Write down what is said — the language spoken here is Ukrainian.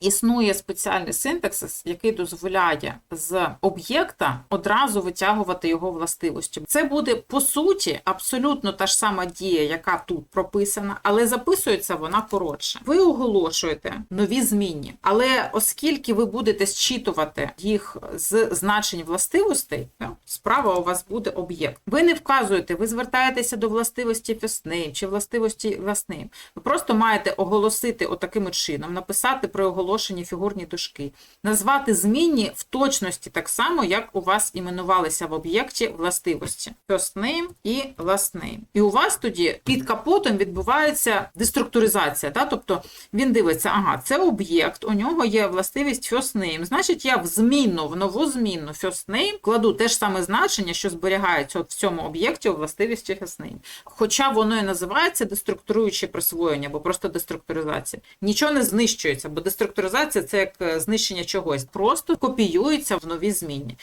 Існує спеціальний синтаксис, який дозволяє з об'єкта одразу витягувати його властивості. Це буде по суті абсолютно та ж сама дія, яка тут прописана, але записується вона коротше. Ви оголошуєте нові змінні, але оскільки ви будете зчитувати їх з значень властивостей, справа у вас буде об'єкт. Ви не вказуєте, ви звертаєтеся до властивості first чи властивості name. Ви просто маєте оголосити отаким от чином, написати при оголошенні фігурні дужки, назвати змінні в точності так само, як у вас іменувалися в об'єкті властивості first name і last name. І у вас тоді під капотом відбувається деструктуризація. Да? Тобто він дивиться, ага, це об'єкт, у нього є властивість first name. Значить, я в змінну, в нову змінну first name кладу те ж саме значення, що зберігається от в цьому об'єкті у властивості first name. Хоча воно і називається деструктуруюче присвоєння або просто деструктуризація. Нічого не знищується, бо деструктуризація це як е, знищення чогось, просто копіюється в нові змінні.